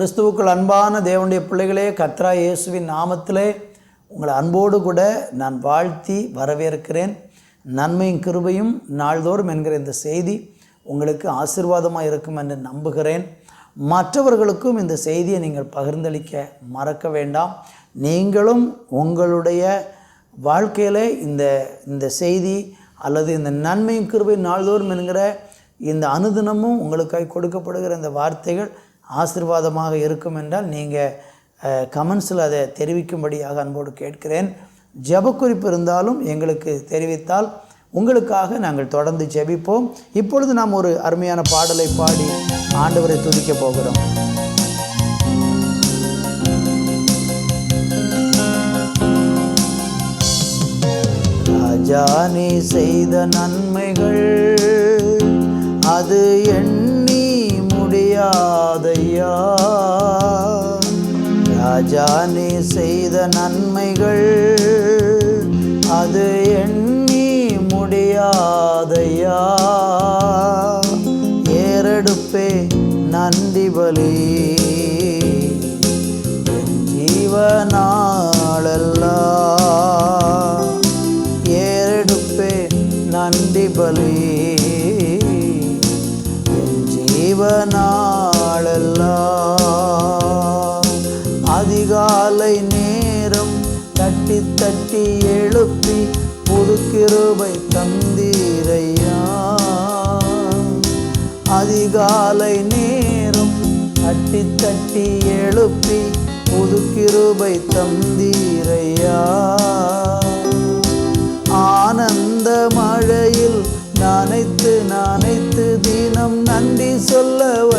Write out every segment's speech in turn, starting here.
கிறிஸ்துவுக்குள் அன்பான தேவனுடைய பிள்ளைகளே கத்ரா இயேசுவின் நாமத்திலே உங்களை அன்போடு கூட நான் வாழ்த்தி வரவேற்கிறேன். நன்மையும் கிருபையும் நாள்தோறும் என்கிற இந்த செய்தி உங்களுக்கு ஆசீர்வாதமாக இருக்கும் என்று நம்புகிறேன். மற்றவர்களுக்கும் இந்த செய்தியை நீங்கள் பகிர்ந்தளிக்க மறக்க வேண்டாம். நீங்களும் உங்களுடைய வாழ்க்கையில் இந்த இந்த செய்தி அல்லது இந்த நன்மையும் கிருபை நாள்தோறும் என்கிற இந்த அனுதினமும் உங்களுக்காக கொடுக்கப்படுகிற இந்த வார்த்தைகள் ஆசீர்வாதமாக இருக்கும் என்றால் நீங்கள் கமெண்ட்ஸில் அதை தெரிவிக்கும்படியாக அன்போடு கேட்கிறேன். ஜபக்குறிப்பு இருந்தாலும் எங்களுக்கு தெரிவித்தால் உங்களுக்காக நாங்கள் தொடர்ந்து ஜெபிப்போம். இப்பொழுது நாம் ஒரு அருமையான பாடலை பாடி ஆண்டவரை துதிக்கப் போகிறோம். ராஜா நீ செய்த நன்மைகள் அது எண்ணி முடியாதையா ராஜா நீ செய்த நன்மைகள் அது எண்ணி முடியாதையா? ஏறெடுப்பே நந்தி பலி. ஜீவனாளல்லா. ஏறெடுப்பே நந்தி பலி. ஜீவனா தட்டி எழுப்பி புது கிருபை தந்தீரையா? அதிகாலை நேரம் தட்டி தட்டி எழுப்பி புது கிருபை தந்தீரையா? ஆனந்த மழையில் நனைத்து நனைத்து தினம் நன்றி சொல்ல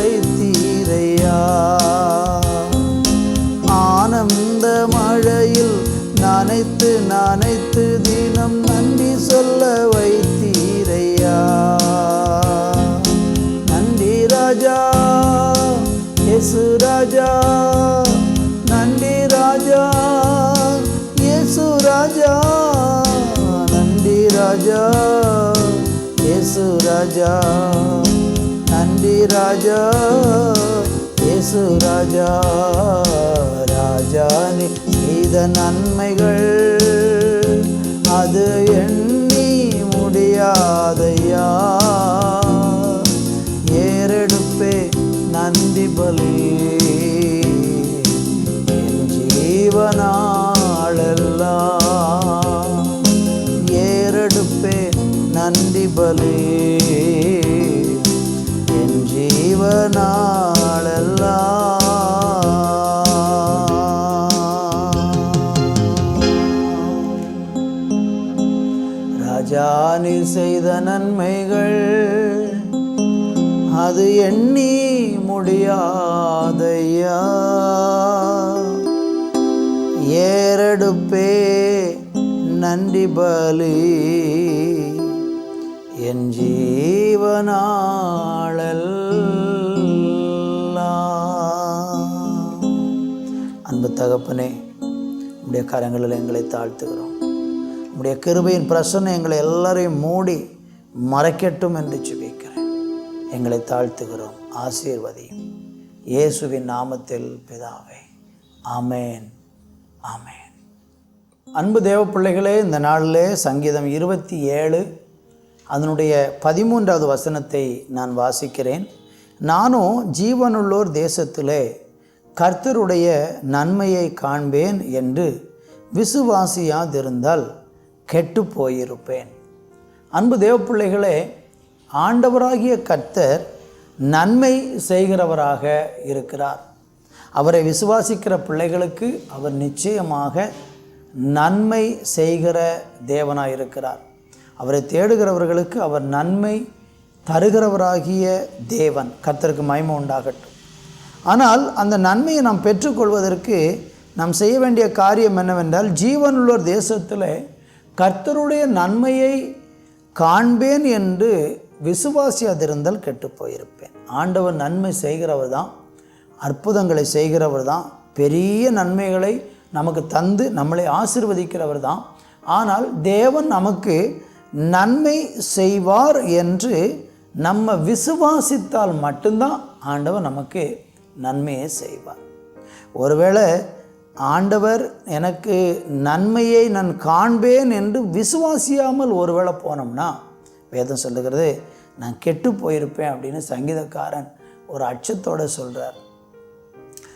ராஜா நன்றி ராஜா இயேசு ராஜா ராஜா நீத நன்மைகள் அது எண்ணி முடியாதையா? ஏறெடுப்பே நந்தி பலி என் ஜீவனாளெல்லாம் ஏறெடுப்பே நந்தி பலி. ராஜா நீ செய்த நன்மைகள் அது எண்ணி முடியாதையா? ஏறெடுப்பே நன்றி பலி என் ஜீவனாளல் அன்பு தகப்பனே உடைய கரங்களில் எங்களை தாழ்த்துகிறோம். உம்முடைய கிருபையின் பிரசன்னம் எங்களை எல்லாரையும் மூடி மறைக்கட்டும் என்று சுபிக்கிறேன் எங்களை தாழ்த்துகிறோம். ஆசீர்வதியும். இயேசுவின் நாமத்தில் பிதாவே. ஆமேன். ஆமேன். அன்பு தேவ பிள்ளைகளே இந்த நாளிலே சங்கீதம் இருபத்தி ஏழு அதனுடைய பதிமூன்றாவது வசனத்தை நான் வாசிக்கிறேன். நானும் ஜீவனுள்ளோர் தேசத்திலே கர்த்தருடைய நன்மையை காண்பேன் என்று விசுவாசியாதிருந்தால் கெட்டு போயிருப்பேன் அன்பு தேவப்பிள்ளைகளே ஆண்டவராகிய கர்த்தர் நன்மை செய்கிறவராக இருக்கிறார். அவரை விசுவாசிக்கிற பிள்ளைகளுக்கு அவர் நிச்சயமாக நன்மை செய்கிற தேவனாக இருக்கிறார் அவரை தேடுகிறவர்களுக்கு அவர் நன்மை தருகிறவராகிய தேவன். கர்த்தருக்கு மயமம் உண்டாகட்டும். ஆனால் அந்த நன்மையை நாம் பெற்றுக்கொள்வதற்கு நாம் செய்ய வேண்டிய காரியம் என்னவென்றால் ஜீவனுள்ளோர் தேசத்தில் கர்த்தருடைய நன்மையை காண்பேன் என்று விசுவாசியாதிருந்தால் கெட்டு போயிருப்பேன் ஆண்டவர் நன்மை செய்கிறவர் தான் அற்புதங்களை செய்கிறவர் தான் பெரிய நன்மைகளை நமக்கு தந்து நம்மளை ஆசிர்வதிக்கிறவர் தான். ஆனால் தேவன் நமக்கு நன்மை செய்வார் என்று நம்ம விசுவாசித்தால் மட்டும்தான் ஆண்டவர் நமக்கு நன்மையை செய்வார். ஒருவேளை ஆண்டவர் எனக்கு நன்மையை நான் காண்பேன் என்று விசுவாசியாமல் ஒருவேளை போனோம்னா வேதம் சொல்லுகிறது நான் கெட்டு போயிருப்பேன் அப்படின்னு சங்கீதக்காரன் ஒரு அச்சத்தோடு சொல்கிறார்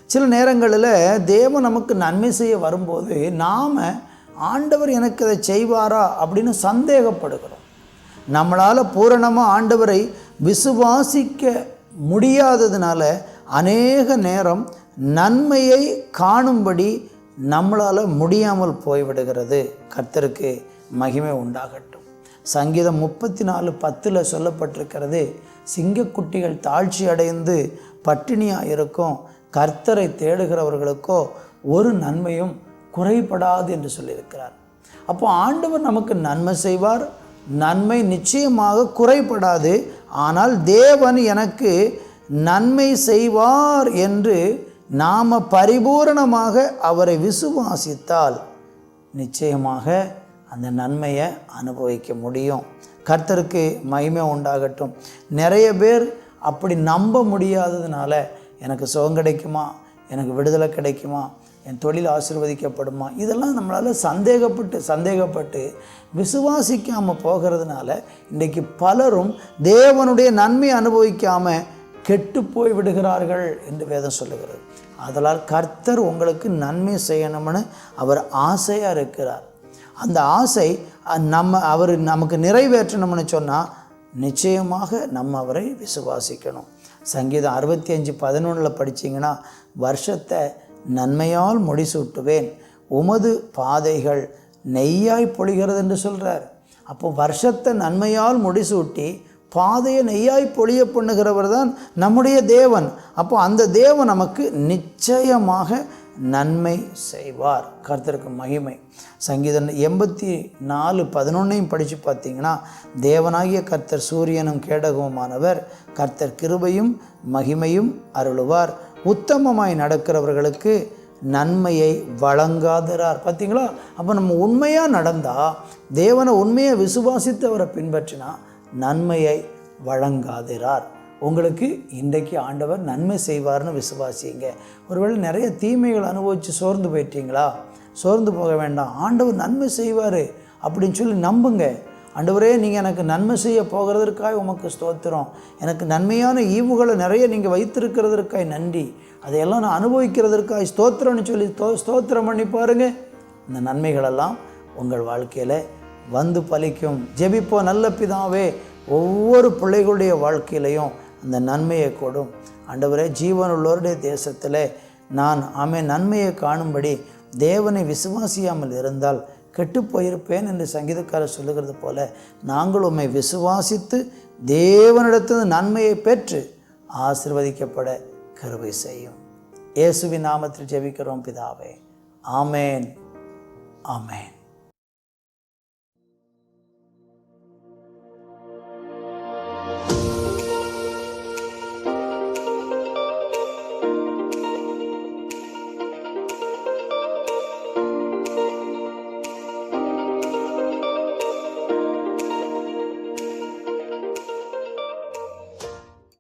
சில நேரங்களில் தேவன் நமக்கு நன்மை செய்ய வரும்போது நாம் ஆண்டவர் எனக்கு அதை செய்வாரா? அப்படின்னு சந்தேகப்படுகிறோம். நம்மளால் பூரணமாக ஆண்டவரை விசுவாசிக்க முடியாததுனால அநேக நேரம் நன்மையை காணும்படி நம்மளால் முடியாமல் போய்விடுகிறது. கர்த்தருக்கு மகிமை உண்டாகட்டும். சங்கீதம் முப்பத்தி நாலு பத்தில் சொல்லப்பட்டிருக்கிறது சிங்கக்குட்டிகள் தாழ்ச்சி அடைந்து பட்டினியாக இருக்கும். கர்த்தரை தேடுகிறவர்களுக்கோ ஒரு நன்மையும் குறைபடாது என்று சொல்லியிருக்கிறார். அப்போ ஆண்டவர் நமக்கு நன்மை செய்வார் நன்மை நிச்சயமாக குறைபடாது. ஆனால் தேவன் எனக்கு நன்மை செய்வார் என்று நாம் பரிபூரணமாக அவரை விசுவாசித்தால் நிச்சயமாக அந்த நன்மையை அனுபவிக்க முடியும். கர்த்தருக்கு மகிமை உண்டாகட்டும். நிறைய பேர் அப்படி நம்ப முடியாததுனால எனக்கு சுகம் கிடைக்குமா? எனக்கு விடுதலை கிடைக்குமா? என் தொழில் ஆசிர்வதிக்கப்படுமா? இதெல்லாம் நம்மளால் சந்தேகப்பட்டு சந்தேகப்பட்டு விசுவாசிக்காமல் போகிறதுனால இன்றைக்கு பலரும் தேவனுடைய நன்மை அனுபவிக்காமல் கெட்டு போய் விடுகிறார்கள் என்று வேதம் சொல்லுகிறது. அதனால் கர்த்தர் உங்களுக்கு நன்மை செய்யணும்னு அவர் ஆசையாக இருக்கிறார். அந்த ஆசை நம்ம அவர் நமக்கு நிறைவேற்றணும்னு சொன்னால் நிச்சயமாக நம்ம அவரை விசுவாசிக்கணும். சங்கீதம் அறுபத்தி அஞ்சு பதினொன்றில் படித்தீங்கன்னா வருஷத்தை நன்மையால் முடிசூட்டுவேன் உமது பாதைகள் நெய்யாய் பொழிகிறது என்று சொல்கிறார் அப்போ வருஷத்தை நன்மையால் முடிசூட்டி பாதையை நெய்யாய் பொழிய பண்ணுகிறவர் தான் நம்முடைய தேவன். அப்போ அந்த தேவன் நமக்கு நிச்சயமாக நன்மை செய்வார். கருத்தருக்கு மகிமை. சங்கீதம் எண்பத்தி நாலு பதினொன்னையும் படித்து பார்த்தீங்கன்னா தேவனாகிய கர்த்தர் சூரியனும் கேடகவுமானவர் கர்த்தர் கிருபையும் மகிமையும் அருளுவார். உத்தமமாய் நடக்கிறவர்களுக்கு நன்மையை வழங்காதரார். பார்த்தீங்களா? அப்போ நம்ம உண்மையாக நடந்தால் தேவனை உண்மையை விசுவாசித்து அவரை பின்பற்றினா நன்மையை வழங்காதிரார். உங்களுக்கு இன்றைக்கு ஆண்டவர் நன்மை செய்வார்னு விசுவாசிங்க. ஒருவேளை நிறைய தீமைகள் அனுபவித்து சோர்ந்து போயிட்டீங்களா? சோர்ந்து போக வேண்டாம். ஆண்டவர் நன்மை செய்வார் அப்படின்னு சொல்லி நம்புங்க. ஆண்டவரே நீங்கள் எனக்கு நன்மை செய்ய போகிறதற்காக உமக்கு ஸ்தோத்திரம். எனக்கு நன்மையான ஈவுகளை நிறைய நீங்கள் வைத்திருக்கிறதற்காய் நன்றி. அதையெல்லாம் நான் அனுபவிக்கிறதற்காக ஸ்தோத்திரம்னு சொல்லி ஸ்தோ ஸ்தோத்திரம் பண்ணி பாருங்கள் இந்த நன்மைகளெல்லாம் உங்கள் வாழ்க்கையில் வந்து பலிக்கும். ஜெபிப்போ நல்ல பிதாவே ஒவ்வொரு பிள்ளைகளுடைய வாழ்க்கையிலையும் அந்த நன்மையை கொடும். ஆண்டவரே ஜீவனுள்ளோருடைய தேசத்தில் நான் ஆமே நன்மையை காணும்படி தேவனை விசுவாசியாமல் இருந்தால் கெட்டுப் போயிருப்பேன் என்று சங்கீதக்காரர் சொல்லுகிறது போல நாங்கள் உம்மை விசுவாசித்து தேவனிடத்திலிருந்து நன்மையை பெற்று ஆசிர்வதிக்கப்பட கருவை செய்யும். இயேசுவின் நாமத்தில் ஜெபிக்கிறோம் பிதாவே. ஆமேன். ஆமேன். Bye.